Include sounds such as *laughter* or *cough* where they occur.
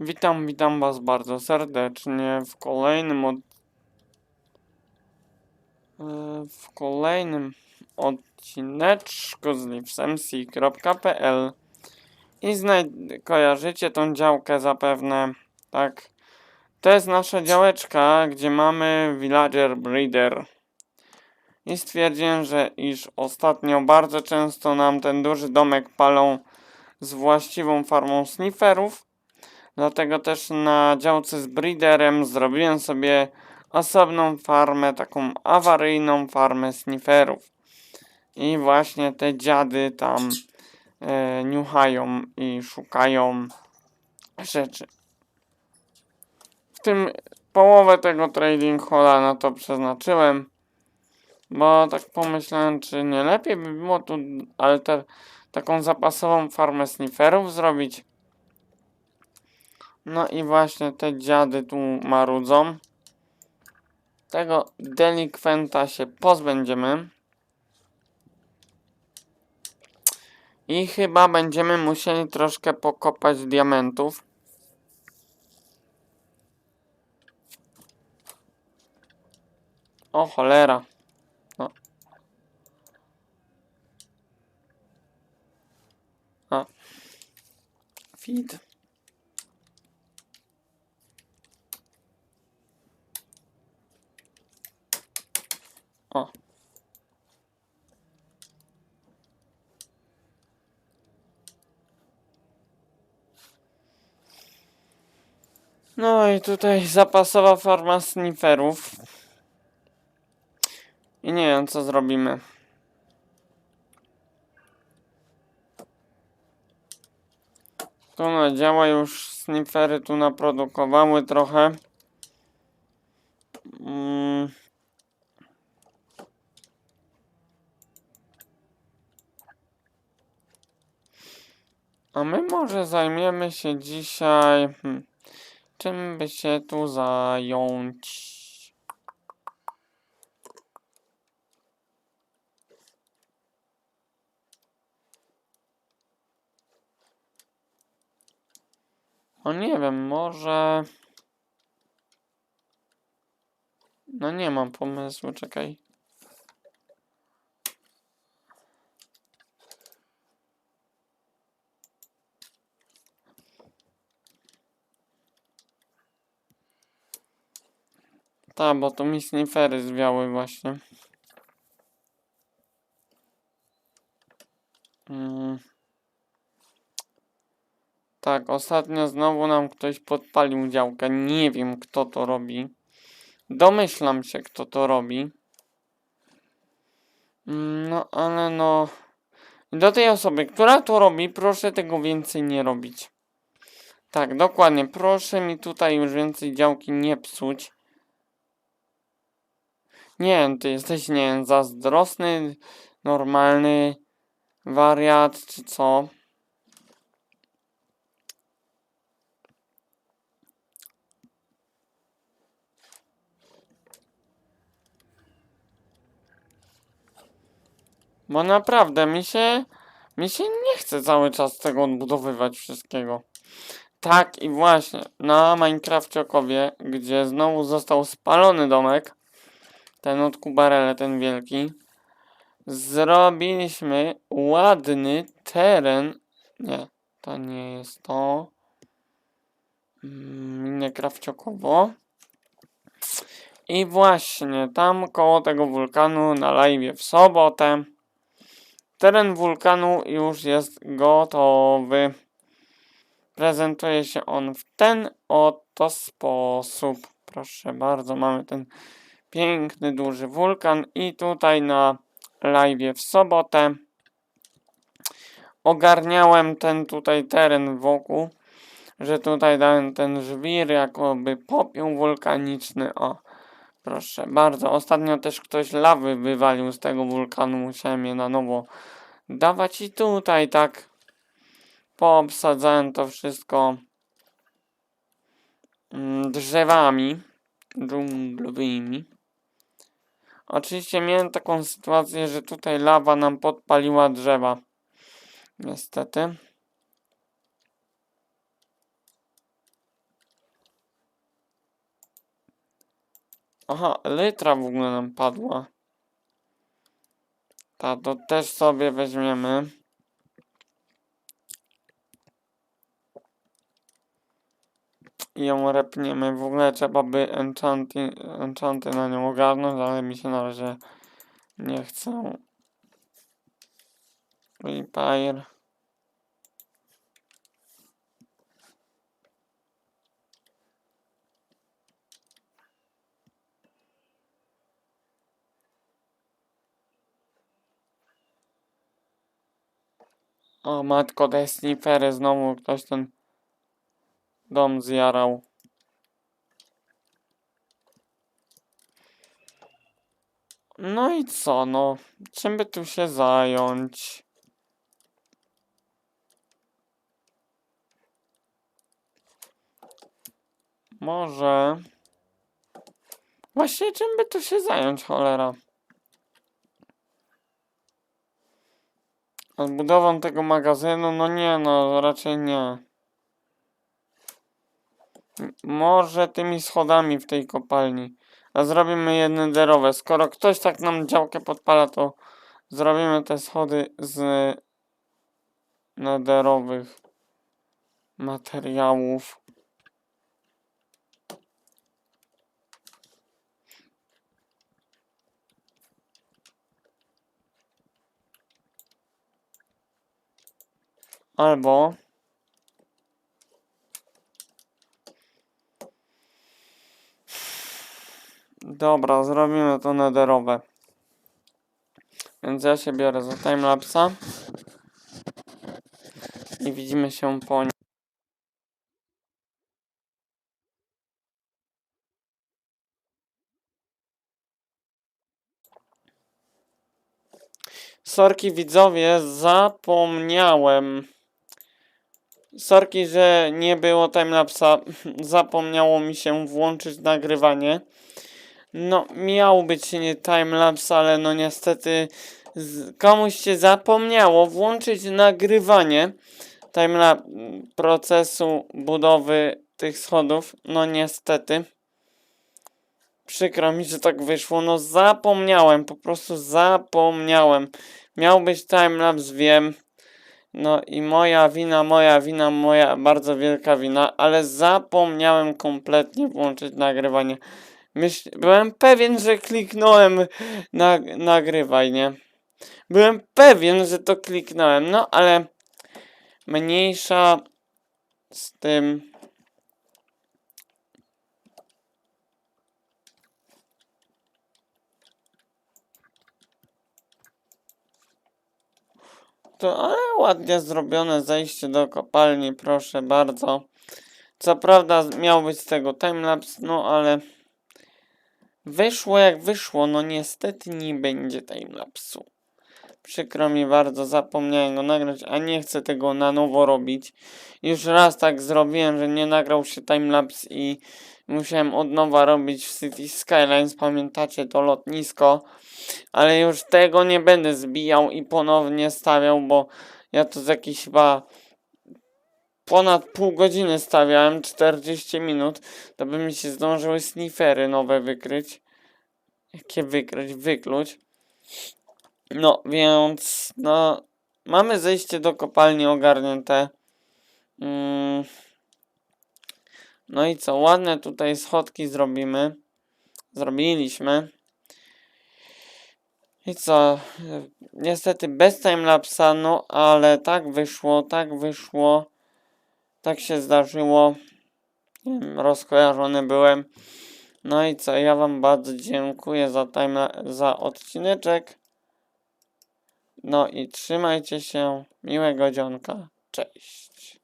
Witam, witam was bardzo serdecznie w kolejnym od... e, w kolejnym odcineczku z livesmc.pl i znaj- kojarzycie tą działkę zapewne, tak? To jest nasza działeczka, gdzie mamy villager breeder. I stwierdziłem, że iż ostatnio bardzo często nam ten duży domek palą z właściwą farmą snifferów. Dlatego też na działce z breederem zrobiłem sobie osobną farmę, taką awaryjną farmę snifferów. I właśnie te dziady tam e, niuchają i szukają rzeczy. W tym połowę tego trading halla na to przeznaczyłem. Bo tak pomyślałem, czy nie lepiej by było tu alter taką zapasową farmę snifferów zrobić. No i właśnie te dziady tu marudzą. Tego delikwenta się pozbędziemy. I chyba będziemy musieli troszkę pokopać diamentów. O cholera. No. A. Feed. O. No i tutaj zapasowa farma snifferów. I nie wiem co zrobimy. Tu no działa już sniffery tu naprodukowały trochę. Mm. A my może zajmiemy się dzisiaj. Hmm, czym by się tu zająć? O nie wiem, może. No nie mam pomysłu, czekaj. Tak, bo tu mi snifery zwiały właśnie. Mm. Tak, ostatnio znowu nam ktoś podpalił działkę. Nie wiem, kto to robi. Domyślam się, kto to robi. Mm, No, ale no... Do tej osoby, która to robi, proszę tego więcej nie robić. Tak, dokładnie. Proszę mi tutaj już więcej działki nie psuć. Nie ty jesteś, nie wiem, zazdrosny, normalny wariat, czy co? Bo naprawdę mi się, mi się nie chce cały czas tego odbudowywać wszystkiego. Tak i właśnie, na Minecraftciokowie, gdzie znowu został spalony domek, ten od Kubarele, ten wielki, zrobiliśmy ładny teren. Nie, to nie jest to. Mm, Minecraftciokowo. I właśnie tam koło tego wulkanu na live w sobotę. Teren wulkanu już jest gotowy. Prezentuje się on w ten oto sposób. Proszę bardzo, mamy ten piękny, duży wulkan i tutaj na live w sobotę ogarniałem ten tutaj teren wokół, że tutaj dałem ten żwir, jakoby popiół wulkaniczny, o. Proszę bardzo, ostatnio też ktoś lawy wywalił z tego wulkanu, musiałem je na nowo dawać i tutaj tak poobsadzałem to wszystko mm, drzewami dżunglowymi. Oczywiście miałem taką sytuację, że tutaj lawa nam podpaliła drzewa. Niestety. Aha, litra w ogóle nam padła. Ta, to też sobie weźmiemy. Ją repniemy. W ogóle trzeba by enchanty, enchanty na nią ogarnąć, ale mi się na razie nie chcą. Repair. O matko, te snifery znowu ktoś ten dom zjarał. No i co, no? Czym by tu się zająć? Może... Właśnie czym by tu się zająć, cholera? Odbudową tego magazynu? No nie, no raczej nie. Może tymi schodami w tej kopalni. A zrobimy je nederowe. Skoro ktoś tak nam działkę podpala, to zrobimy te schody z nederowych materiałów. Albo Dobra, zrobimy to nederowe. Więc ja się biorę za timelapsa. I widzimy się po nim. Sorki widzowie, zapomniałem. Sorki, że nie było timelapsa. *laughs* Zapomniało mi się włączyć nagrywanie. No, miał być nie timelapse, ale no niestety komuś się zapomniało włączyć nagrywanie timelapse procesu budowy tych schodów. No niestety. Przykro mi, że tak wyszło. No zapomniałem, po prostu zapomniałem. Miał być timelapse, wiem. No i moja wina, moja wina, moja bardzo wielka wina, ale zapomniałem kompletnie włączyć nagrywanie. Byłem pewien, że kliknąłem na, nagrywaj, nie? Byłem pewien, że to kliknąłem, no ale mniejsza z tym. To ale ładnie zrobione zejście do kopalni, proszę bardzo. Co prawda miał być z tego timelapse, no ale wyszło jak wyszło, no niestety nie będzie timelapsu. Przykro mi bardzo, zapomniałem go nagrać, a nie chcę tego na nowo robić. Już raz tak zrobiłem, że nie nagrał się timelapse i musiałem od nowa robić w City Skylines, pamiętacie to lotnisko. Ale już tego nie będę zbijał i ponownie stawiał, bo ja to z jakiś chyba ponad pół godziny stawiałem, 40 minut, to by mi się zdążyły snifery nowe wykryć. Jakie wykryć? Wykluć. No, więc, no, mamy zejście do kopalni ogarnięte. Mm. No i co, ładne tutaj schodki zrobimy. Zrobiliśmy. I co? Niestety bez timelapsa, no ale tak wyszło, tak wyszło. Tak się zdarzyło. Rozkojarzony byłem. No i co? Ja wam bardzo dziękuję za time, za odcineczek. No i trzymajcie się. Miłego dzionka. Cześć.